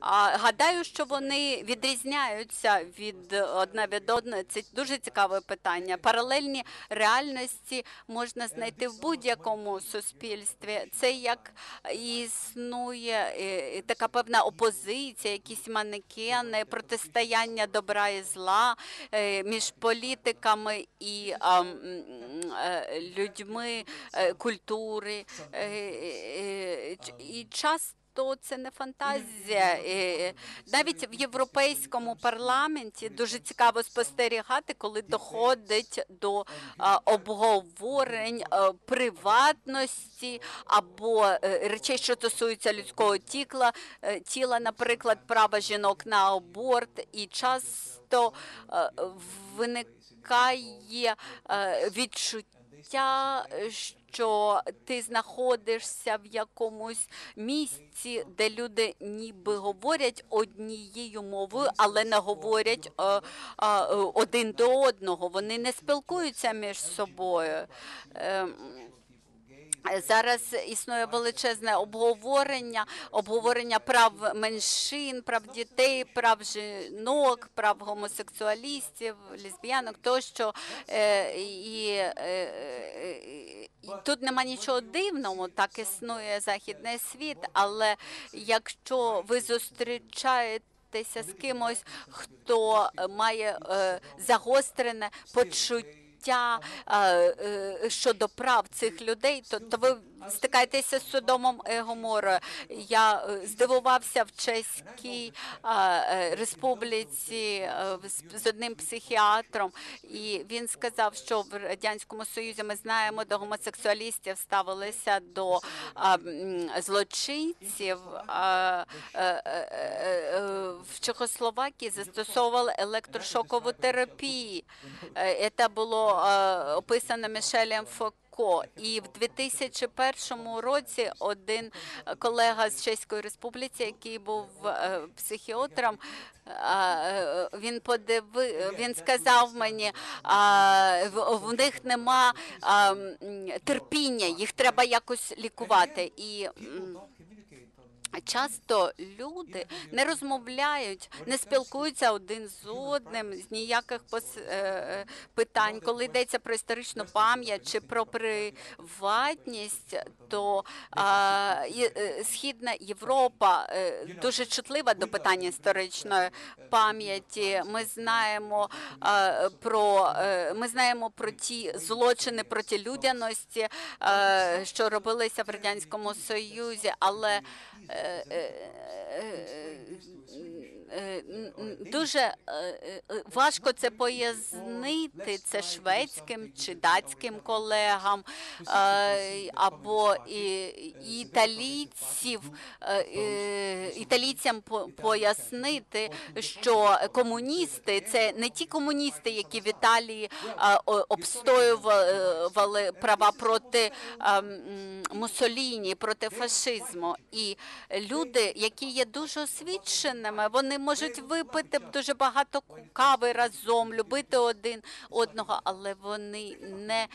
А, гадаю, що вони відрізняються від одна від одної. Це дуже цікаве питання. Паралельні реальності можна знайти в будь-якому суспільстві. Це як існує е, така певна опозиція, якісь манекени, протистояння добра і зла е, між політиками і е, людьми е, культури. Е, е, І часто то це не фантазія. Е, Навіть в європейському парламенті дуже цікаво спостерігати, коли доходить до обговорень приватності або е, речей, що стосуються людського тіла, е, тіла, наприклад, права жінок на аборт, і часто е, виникає е, відчуття, що ти знаходишся в якомусь місці, де люди ніби говорять однією мовою, але не говорять е, е, один до одного. Вони не спілкуються між собою. Зараз існує величезне обговорення, обговорення прав меншин, прав дітей, прав жінок, прав гомосексуалістів, лесбіянок тощо. Е, І, е, і тут нема нічого дивного, так існує західний світ. Але якщо ви зустрічаєтеся з кимось, хто має е, загострене почуття життя е, е, щодо прав цих людей, то, то ви стикаєтеся з Содомом і Гоморою. Я е, здивувався в Чеській е, е, республіці е, з- одним психіатром, і він сказав, що в радянському союзі ми знаємо, до гомосексуалістів ставилися до злочинців. Е, е, е, е, в Чехословакії застосовували електрошокову терапію. Е, Це було е, описано Мішелем Фоко. І в 2001 році один колега з Чеської Республіки, який був е, психіатром, е, він подиви, він сказав мені, в, них нема терпіння, їх треба якось лікувати. І Часто люди не розмовляють, не спілкуються один з одним з ніяких е, е, питань. Коли йдеться про історичну пам'ять чи про приватність, то а, е, Східна Європа дуже чутлива до питання історичної пам'яті. Ми знаємо е, про ми знаємо про ті злочини проти людяності, е, що робилися в радянському союзі, але дуже е, е, важко це пояснити це шведським чи датським колегам е, або італійців, італійцям пояснити, що комуністи це не ті комуністи, які в Італії обстоювали права проти е, м, Муссоліні, проти фашизму. І люди, які є дуже освіченими, вони можуть випити дуже багато кави разом, любити один одного, але вони не,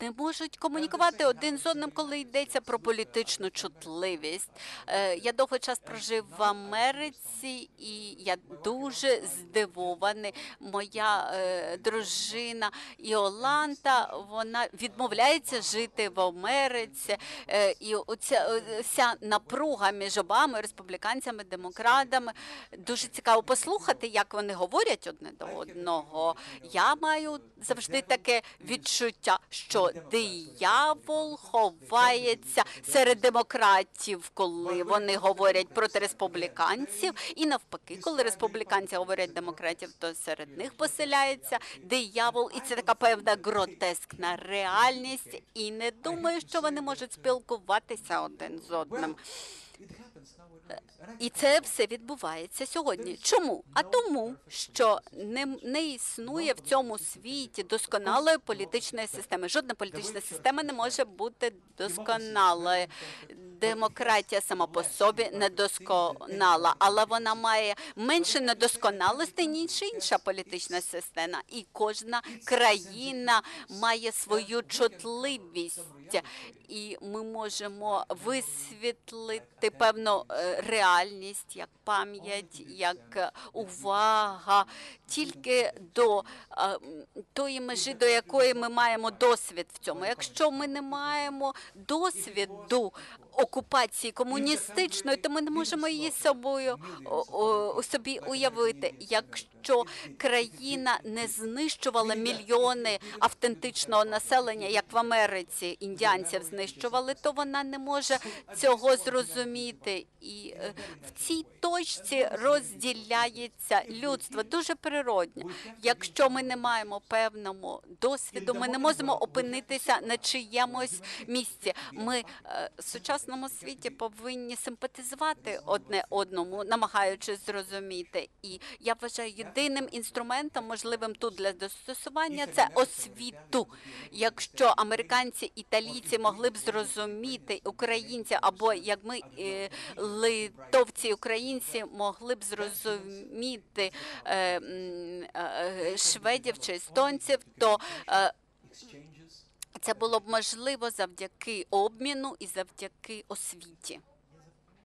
не можуть комунікувати один з одним, коли йдеться про політичну чутливість. Е, Я довгий час прожив в Америці, і я дуже здивований. Моя е, дружина Іоланта, вона відмовляється жити в Америці. Е, і оця вся напруга між Обамою, республіканцями, демократами. Дуже цікаво послухати, як вони говорять одне до одного. Я маю завжди таке відчуття, що диявол ховається серед демократів, коли вони говорять проти республіканців, і навпаки, коли республіканці говорять демократів, то серед них поселяється диявол, і це така певна гротескна реальність. І не думаю, що вони можуть спілкуватися один з одним. І це все відбувається сьогодні. Чому? А тому, що не, не існує в цьому світі досконалої політичної системи. Жодна політична система не може бути досконалою. Демократія сама по собі недосконала, але вона має менше недосконалостей, ніж інша політична система. І кожна країна має свою чутливість. Життя, і ми можемо висвітлити певну е, реальність, як пам'ять, як е, увага, тільки до тої межі, до якої ми маємо досвід в цьому. Якщо ми не маємо досвіду окупації комуністичної, то ми не можемо її собою у собі уявити. Якщо країна не знищувала мільйони автентичного населення, як в Америці індіанців знищували, то вона не може цього зрозуміти. І е, в цій точці розділяється людство дуже природньо. Якщо ми не маємо певному досвіду, ми не можемо опинитися на чиємусь місці. Ми е, в сучасному світі повинні симпатизувати одне одному, намагаючись зрозуміти. І я вважаю, єдиним інструментом, можливим тут для застосування, це освіту. Якщо американці, італійці могли б зрозуміти українці, або як ми е, литовці, українці могли б зрозуміти е, е, шведів чи естонців, то це було б можливо завдяки обміну і завдяки освіті.